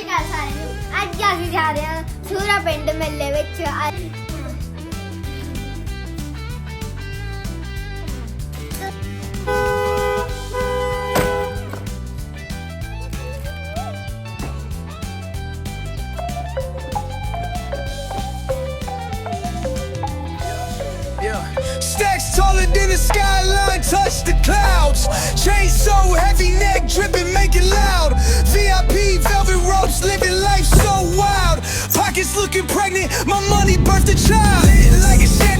ਸ਼੍ਰੀ ਅਕਾਲ ਸਾਰਿਆਂ ਨੂੰ ਅੱਜ ਅਸੀਂ ਜਾ ਰਹੇ ਹਾਂ ਸੂਰਾ ਪਿੰਡ ਮੇਲੇ ਵਿੱਚ ਅੱਜ- Yeah. Stacks taller than the skyline, touch the. Chain so heavy, neck dripping, make it loud. VIP, velvet ropes, living life so wild. Pockets looking pregnant, my money birthed a child. Like a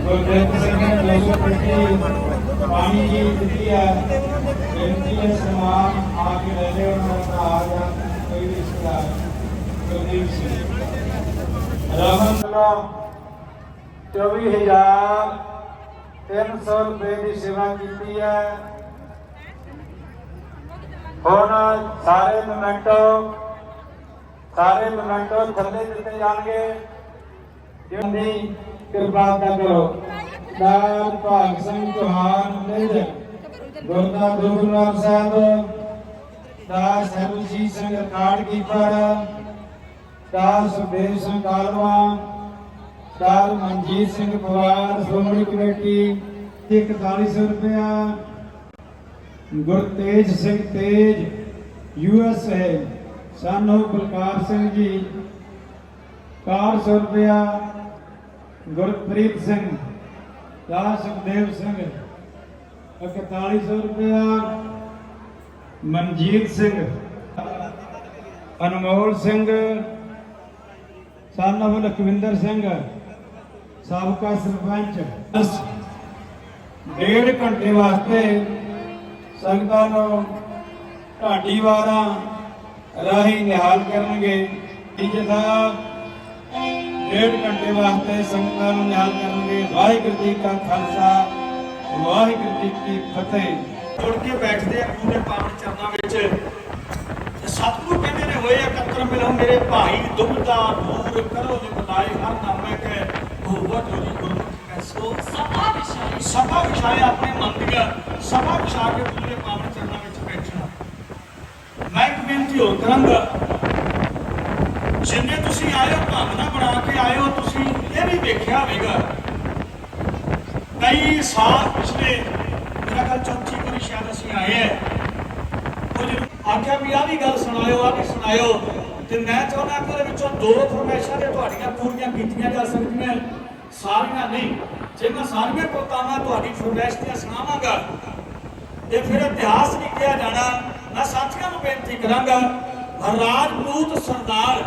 Gurdev Singh ਨੇ 200 ਪੇਟੀ ਪਾਣੀ ਦੀ ਦਿੱਤੀ ਹੈ ਬੇਨਤੀ ਹੈ ਸਮਾਨ ਆ ਕੇ ਲੈ ਲਿਓ ਉਹਨਾਂ ਦਾ ਆ ਗਿਆ ਕੋਈ ਰਿਸ਼ਤੇਦਾਰ ਗੁਰਦੇਵ ਸਿੰਘ ਰਮਨ ਵੱਲੋਂ 24000 300 ਰੁਪਏ ਦੀ ਸੇਵਾ ਕੀਤੀ ਹੈ ਹੁਣ ਸਾਰੇ ਮੋਮੈਂਟੋ ਸਾਰੇ ਮੋਮੈਂਟੋ ਥੱਲੇ ਦਿੱਤੇ ਜਾਣਗੇ। ਜਿੰਦੀ ਕਿਰਪਾਲਤਾ ਕਰੋ। ਦਾਰ ਭਾਗ ਸਿੰਘ ਚੌਹਾਨ ਨਿੰਦ ਗੁਰਦਾ ਗੁਰੂਨਾਮ ਸਾਹਿਬ ਦਾ ਸਰਬਜੀਤ ਸਿੰਘ ਰਿਕਾਰਡ ਕੀਪਰ ਦਾ ਸੁਖਦੇਵ ਸਿੰਘ ਕਾਲਵਾ ਦਾ ਮਨਜੀਤ ਸਿੰਘ ਪਵਾਰ ਸ਼੍ਰੋਮਣੀ ਕਮੇਟੀ ਤੇ 4100 ਰੁਪਇਆ। ਗੁਰਤੇਜ ਸਿੰਘ ਤੇਜ, ਯੂ ਐਸ ਏ। ਸਾਨੂੰ ਬਲਕਾਰ ਸਿੰਘ ਜੀ 400 ਰੁਪਇਆ ਗੁਰਪ੍ਰੀਤ ਸਿੰਘ, ਦਾ ਸੁਖਦੇਵ ਸਿੰਘ 4100 ਰੁਪਇਆ, ਮਨਜੀਤ ਸਿੰਘ, ਅਨਮੋਲ ਸਿੰਘ ਸਾਨਵ ਲਖਵਿੰਦਰ ਸਿੰਘ, ਸਾਬਕਾ ਸਰਪੰਚ। ਡੇਢ ਘੰਟੇ ਵਾਸਤੇ ਸੰਗਤਾਂ ਨੂੰ ਢਾਡੀ ਵਾਰਾਂ ਰਾਹੀਂ ਨਿਹਾਲ ਕਰਨਗੇ। ਜਥਾ ਡੇਢ ਘੰਟੇ ਵਾਸਤੇ ਸੰਗਤਾਂ ਨੂੰ ਨਿਹਾਲ ਕਰਨਗੇ। ਵਾਹਿਗੁਰੂ ਜੀ ਕਾ ਖਾਲਸਾ, ਵਾਹਿਗੁਰੂ ਜੀ ਕੀ ਫਤਿਹ। ਮੁੜ ਕੇ ਬੈਠਦੇ ਆ ਗੁਰੂ ਪਾਵਨ ਚਰਨਾਂ ਵਿੱਚ। ਸਤਿਗੁਰੂ ਕਹਿੰਦੇ ਨੇ, ਹੋਏ ਇਕੱਤਰ ਮਿਲੋ ਮੇਰੇ ਭਾਈ ਦੁਬਦਾ ਦੂਰ ਕਰੋ ਦੇ ਬਤਾਏ ਹਰ ਨਾਮੇ ਕੇ ਹੋਵਤ ਹੋਈ ਗੁਰਮੁਖੀ ਕੈ ਸੋ ਸਭਾ ਵਿਛਾਈ, ਸਭਾ ਵਿਛਾਏ ਆਪਣੇ ਮਨ ਦੀਆਂ ਸਭਾ ਵਿਛਾ ਕੇ ਪੂਰੇ ਪਾਵਨ ਚਰਨਾਂ ਵਿੱਚ ਬੇਨਤੀ ਹੋਰ ਕਰਾਂਗਾ। ਜਿੰਨੇ ਤੁਸੀਂ ਆਏ ਹੋ, ਭਾਵਨਾ ਬਣਾ ਕੇ ਆਏ ਹੋ, ਤੁਸੀਂ ਇਹ ਵੀ ਵੇਖਿਆ ਹੋਵੇਗਾ। ਕਈ ਸਾਲ ਪਿਛਲੇ, ਮੇਰਾ ਖਿਆਲ ਚੌਥੀ ਵਾਰੀ ਸ਼ਾਇਦ ਅਸੀਂ ਆਏ ਹੈ। ਉਹ ਆਖਿਆ ਵੀ ਆ ਵੀ ਗੱਲ ਸੁਣਾਇਓ ਆ ਵੀ ਸੁਣਾਇਓ, ਤੇ ਮੈਂ ਚਾਹੁੰਦਾ ਕਿ ਉਹਦੇ ਵਿੱਚੋਂ ਦੋ ਫਰਮਾਇਸ਼ਾਂ ਤੇ ਤੁਹਾਡੀਆਂ ਪੂਰੀਆਂ ਕੀਤੀਆਂ ਜਾ ਸਕਦੀਆਂ ਸਾਰੀਆਂ ਨਹੀਂ, ਜੇ ਮੈਂ ਸਾਰੀਆਂ ਕਵਤਾਵਾਂ ਤੁਹਾਡੀ ਫਰਮਾਇਸ਼ ਦੀਆਂ ਸੁਣਾਵਾਂਗਾ, ਤੇ ਫਿਰ ਇਤਿਹਾਸ ਨਹੀਂ ਕਿਹਾ ਜਾਣਾ ਮੈਂ ਸਾਥੀਆਂ ਨੂੰ ਬੇਨਤੀ ਕਰਾਂਗਾ ਰਾਜਪੂਤ ਸਰਦਾਰ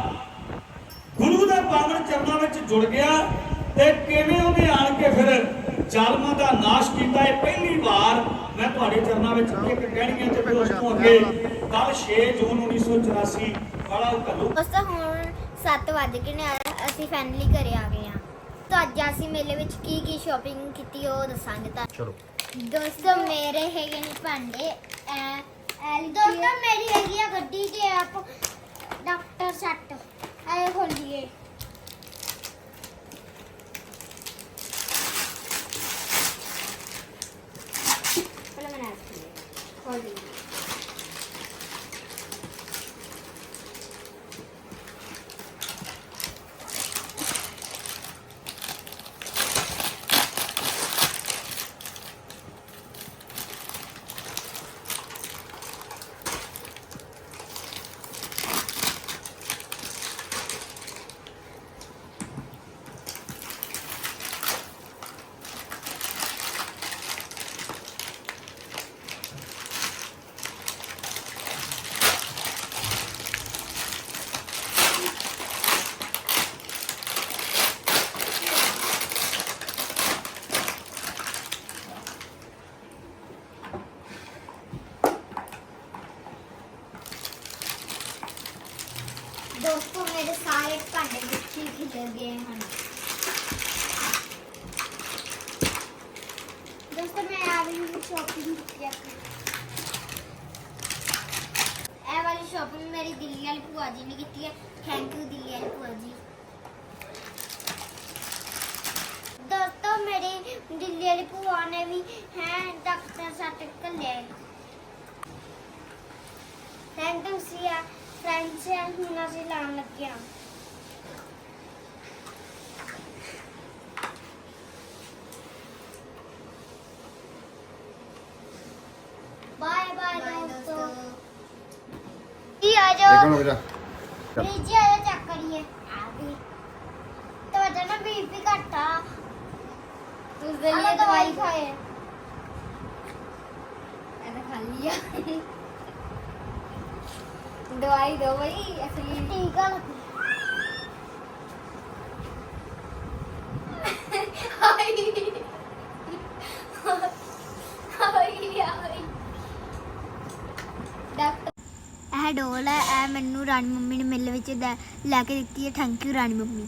ਗੁਰੂ ਦੇ ਪਾਵਨ ਚਰਨਾਂ ਵਿੱਚ ਜੁੜ ਗਿਆ ਤੇ ਕਿਵੇਂ ਉਹਨੇ ਆਣ ਕੇ ਫਿਰ ਜ਼ਾਲਮਾਂ ਦਾ ਨਾਸ਼ ਕੀਤਾ ਇਹ ਪਹਿਲੀ ਵਾਰ ਮੈਂ ਤੁਹਾਡੇ ਚਰਨਾਂ ਵਿੱਚ ਇੱਕ ਕਹਿਣੀ ਹੈ ਤੇ ਫਿਰ ਉਸ ਤੋਂ ਅੱਗੇ। ਕੱਲ 6 ਜੂਨ 1984 ਵਾਲਾ ਘੱਲੂ। ਦੋਸਤੋ ਹੁਣ 7 ਵਜ ਗਏ ਨੇ ਅਸੀਂ ਫਾਈਨਲੀ ਘਰੇ ਆ ਗਏ ਆ ਤਾਂ ਅੱਜ ਅਸੀਂ ਮੇਲੇ ਵਿੱਚ ਕੀ ਕੀ ਸ਼ਾਪਿੰਗ ਕੀਤੀ ਉਹ ਦੱਸਾਂਗੇ ਤਾਂ ਚਲੋ। ਦੋਸਤੋ ਮੇਰੇ ਹੈਗੇ ਨੇ ਭਾਂਡੇ ਐ ਦੋਸਤੋ ਮੇਰੀ ਹੈਗੀ ਆ ਗੱਡੀ ਦੇ ਆਪ ਡਾਕਟਰ ਸੱਟ ਐ ਖੋਲੀਏ ਪਹਿਲਾਂ ਮੈਂ ਨਾ ਖੋਲੀ ਦੋਸਤੋ ਮੇਰੇ ਸਾਰੇ ਭਾਂਡੇ ਵਿੱਚ ਹੀ ਖਿਲਰ ਗਏ ਹਨ ਦੋਸਤੋ ਮੈਂ ਆ ਵੀ ਸ਼ਾਪਿੰਗ ਕੀਤੀ ਆ ਇਹ ਵਾਲੀ ਸ਼ਾਪਿੰਗ ਮੇਰੀ ਦਿੱਲੀ ਵਾਲੀ ਭੂਆ ਜੀ ਨੇ ਕੀਤੀ ਹੈ। ਥੈਂਕ ਯੂ ਦਿੱਲੀ ਵਾਲੀ ਭੂਆ ਜੀ। ਦੋਸਤੋ ਮੇਰੀ ਦਿੱਲੀ ਵਾਲੀ ਭੂਆ ਨੇ ਵੀ ਹੈ ਡਾਕਟਰ ਸਰਟੀਫਿਕੇਟ ਲਿਆ ਥੈਂਕ ਯੂ ਸੀਆ ਫਰੈਂਡਸ ਹੁਣ ਅਸੀਂ ਲਾਉਣ ਲੱਗੇ ਹਾਂ ਬਾਏ ਬਾਏ ਦੋਸਤੋ। ਕੀ ਆ ਜਾਓ। ਨੂੰ ਬੇਟਾ ਫ੍ਰਿਜ ਆ ਜਾ ਚੈੱਕ ਕਰੀਏ ਆ ਵੀ ਤੁਹਾਡਾ ਨਾ ਬੀਪੀ ਘਟਾ ਉਸ ਦੇ ਲਈ ਦਵਾਈ ਖਾਏ। ਇਹ ਤਾਂ ਖਾ ਲਿਆ ਦਵਾਈ ਦੋ ਬਈ ਅਸਲੀ। ਟੀਕਾ ਲੱਗ ਹਾਈ ਹਾਈ ਹਾਈ ਡਾਕਟਰ ਇਹ ਡੋਲ ਹੈ, ਇਹ ਮੈਨੂੰ ਰਾਣੀ ਮੰਮੀ ਨੇ ਮੇਲੇ ਵਿੱਚ ਲੈ- ਲੈ ਕੇ ਦਿੱਤੀ ਹੈ। Thank you Rani mummy.